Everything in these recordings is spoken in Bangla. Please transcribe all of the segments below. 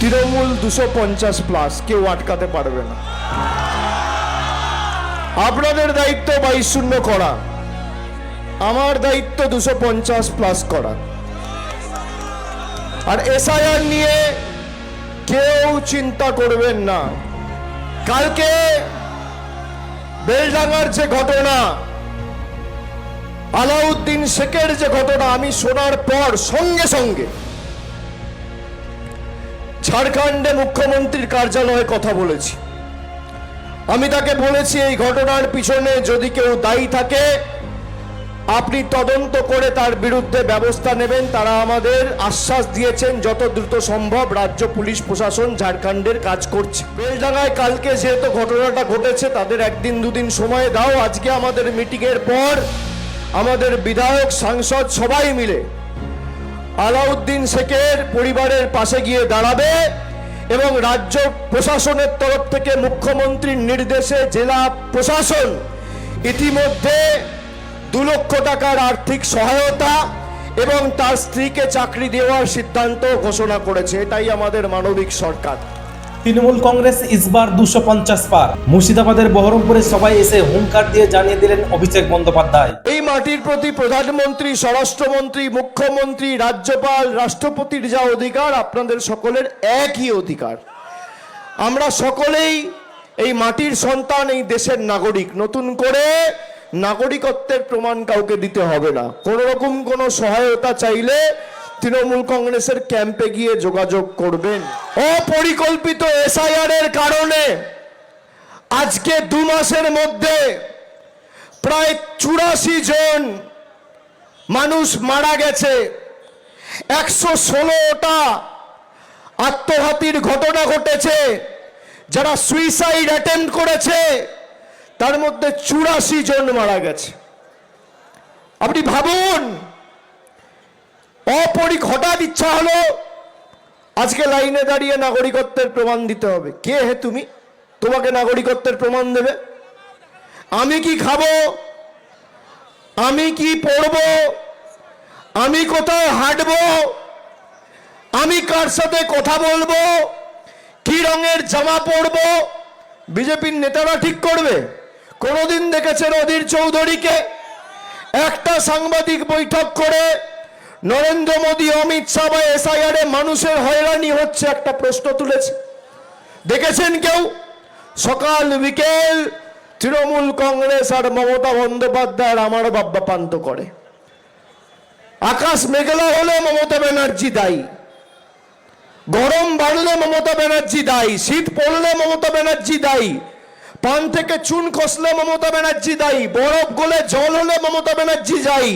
তৃণমূল দুশো পঞ্চাশ প্লাস কেউ আটকাতে পারবে না। আপনাদের দায়িত্ব বাইশ শূন্য করা। আমার দায়িত্ব দুশো পঞ্চাশ প্লাস করা। আর এসআইআর নিয়ে কেউ চিন্তা করবেন না। কালকে বেলডাঙ্গার যে ঘটনা, আলাউদ্দিন শেখের যে ঘটনা, আমি শোনার পর সঙ্গে সঙ্গে ঝাড়খণ্ডে মুখ্যমন্ত্রীর কার্যালয়ে কথা বলেছি। আমি তাকে বলেছি, এই ঘটনার পিছনে যদি কেউ দায়ী থাকে, আপনি তদন্ত করে তার বিরুদ্ধে ব্যবস্থা নেবেন। তারা আমাদের আশ্বাস দিয়েছেন, যত দ্রুত সম্ভব রাজ্য পুলিশ প্রশাসন ঝাড়খণ্ডের কাজ করছে। বেলডাঙ্গায় কালকে যেহেতু ঘটনাটা ঘটেছে, তাদের একদিন দুদিন সময় দাও। আজকে আমাদের মিটিংয়ের পর আমাদের বিধায়ক, সাংসদ সবাই মিলে আলাউদ্দিন শেখের পরিবারের পাশে গিয়ে দাঁড়াবে এবং রাজ্য প্রশাসনের তরফ থেকে মুখ্যমন্ত্রীর নির্দেশে জেলা প্রশাসন ইতিমধ্যে দু লক্ষ টাকার আর্থিক সহায়তা এবং তার স্ত্রীকে চাকরি দেওয়ার সিদ্ধান্ত ঘোষণা করেছে। এটাই আমাদের মানবিক সরকার। তৃণমূল কংগ্রেস ইসবার দুশো পঞ্চাশ পার। মুর্শিদাবাদের বহরমপুরে সবাই এসে হুঙ্কার দিয়ে জানিয়ে দিলেন অভিষেক বন্দ্যোপাধ্যায়। এই মাটির প্রতি প্রধানমন্ত্রী, স্বরাষ্ট্রমন্ত্রী, মুখ্যমন্ত্রী, রাজ্যপাল, রাষ্ট্রপতির যা অধিকার, আপনাদের সকলের একই অধিকার। আমরা সকলেই এই মাটির সন্তান, এই দেশের নাগরিক। নতুন করে নাগরিকত্বের প্রমাণ কাউকে দিতে হবে না। কোনো রকম কোনো সহায়তা চাইলে তৃণমূল কংগ্রেসের ক্যাম্পে গিয়ে যোগাযোগ করবেন। অপরিকল্পিত এসআইআর এর কারণে আজকে দু মাসের মধ্যে প্রায় চুরাশি জন মানুষ মারা গেছে। একশো ষোলোটা আত্মঘাতীর ঘটনা ঘটেছে। যারা সুইসাইড অ্যাটেম্প করেছে, তার মধ্যে চুরাশি জন মারা গেছে। আপনি ভাবুন অপরি হঠাৎ ইচ্ছা হলো আজকে লাইনে দাঁড়িয়ে নাগরিকত্বের প্রমাণ দিতে হবে। কে হে তুমি? তোমাকে নাগরিকত্বের প্রমাণ দেবে। আমি কি খাব? আমি কি পড়ব? আমি কোথায় হাঁটবো? আমি কার সাথে কথা বলব? কি রঙের জামা পরবো? বিজেপির নেতারা ঠিক করবে? কোনোদিন দেখেছেন অধীর চৌধুরীকে? একটা সাংবাদিক বৈঠক করে নরেন্দ্র মোদী, অমিত শাহ বা এসআইআর এ মানুষের হয়রানি হচ্ছে একটা প্রশ্ন তুলেছে। দেখেছেন কেউ? সকাল বিকেল তৃণমূল কংগ্রেস আর মমতা বন্দ্যোপাধ্যায়ের আমার বাব্বা পান্ত করে। আকাশ মেঘলা হলে মমতা ব্যানার্জি দায়ী। গরম বাড়লে মমতা ব্যানার্জি দায়ী। শীত পড়লে মমতা ব্যানার্জি দায়ী। পান থেকে চুন খসলে মমতা ব্যানার্জি দায়ী, বরফ গলে জল হলে মমতা ব্যানার্জি দায়ী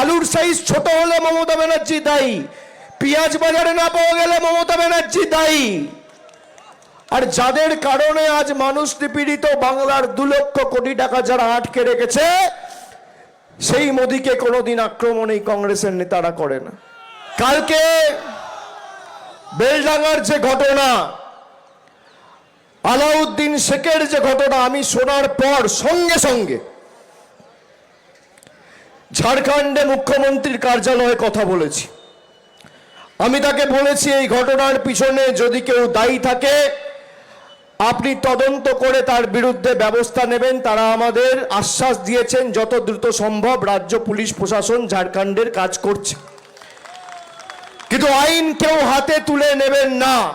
আলুর সাইজ ছোট হলে মমতা ব্যানার্জি দায়ী, পেঁয়াজ বাজারে না পাওয়া গেলে মমতা ব্যানার্জি দায়ী। আর যাদের কারণে আজ মানুষ নিপীড়িত, বাংলার দু লক্ষ কোটি টাকা যারা আটকে রেখেছে, সেই মোদিকে কোনোদিন আক্রমণ এই কংগ্রেসের নেতারা করে না। কালকে বেলডাঙ্গার যে ঘটনা আলাউদ্দিন শেখের যে ঘটনা আমি শোনার পর সঙ্গে সঙ্গে ঝাড়খণ্ডে মুখ্যমন্ত্রীর কার্যালয়ে কথা বলেছি। আমি তাকে বলেছি, এই ঘটনার পিছনে যদি কেউ দায়ী থাকে, আপনি তদন্ত করে তার বিরুদ্ধে ব্যবস্থা নেবেন। তারা আমাদের আশ্বাস দিয়েছেন, যত দ্রুত সম্ভব রাজ্য পুলিশ প্রশাসন ঝাড়খণ্ডের কাজ করছে। কিন্তু আইন কেউ হাতে তুলে নেবেন না।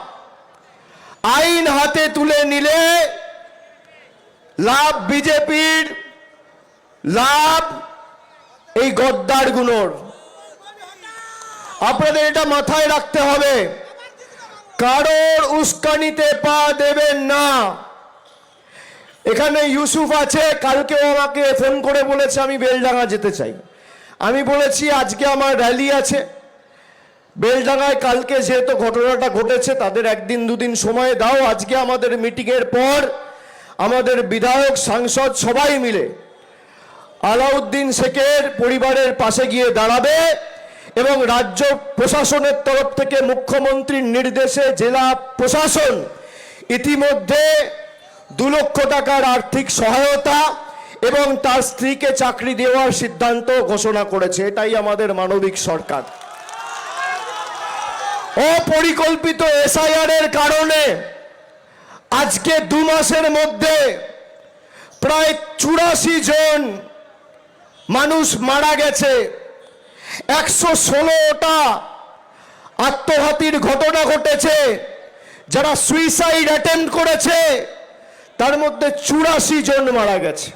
নিলে লাভ বিজেপির, লাভ এই গদ্দারগুলোর আপনাদের এটা মাথায় রাখতে হবে। কারোর উস্কানিতে পা দেবেন না। এখানে ইউসুফ আছে, কালকেও আমাকে ফোন করে বলেছে, আমি বেলডাঙ্গা যেতে চাই। আমি বলেছি, আজকে আমার র্যালি আছে। বেলডাঙ্গায় কালকে যেহেতু ঘটনাটা ঘটেছে, তাদের একদিন দুদিন সময় দাও। আজকে আমাদের মিটিংয়ের পর আমাদের বিধায়ক, সাংসদ সবাই মিলে আলাউদ্দিন শেখের পরিবারের পাশে গিয়ে দাঁড়াবে এবং রাজ্য প্রশাসনের তরফ থেকে মুখ্যমন্ত্রীর নির্দেশে জেলা প্রশাসন ইতিমধ্যে দু লক্ষ টাকার আর্থিক সহায়তা এবং তার স্ত্রীকে চাকরি দেওয়ার সিদ্ধান্ত ঘোষণা করেছে। এটাই আমাদের মানবিক সরকার। অপরিকল্পিত এসআইআর এর কারণে আজকে দু মাসের মধ্যে প্রায় চুরাশি জন মানুষ মারা গেছে। একশো ষোলোটা আত্মঘাতীর ঘটনা ঘটেছে। যারা সুইসাইড অ্যাটেম্প করেছে, তার মধ্যে চুরাশি জন মারা গেছে।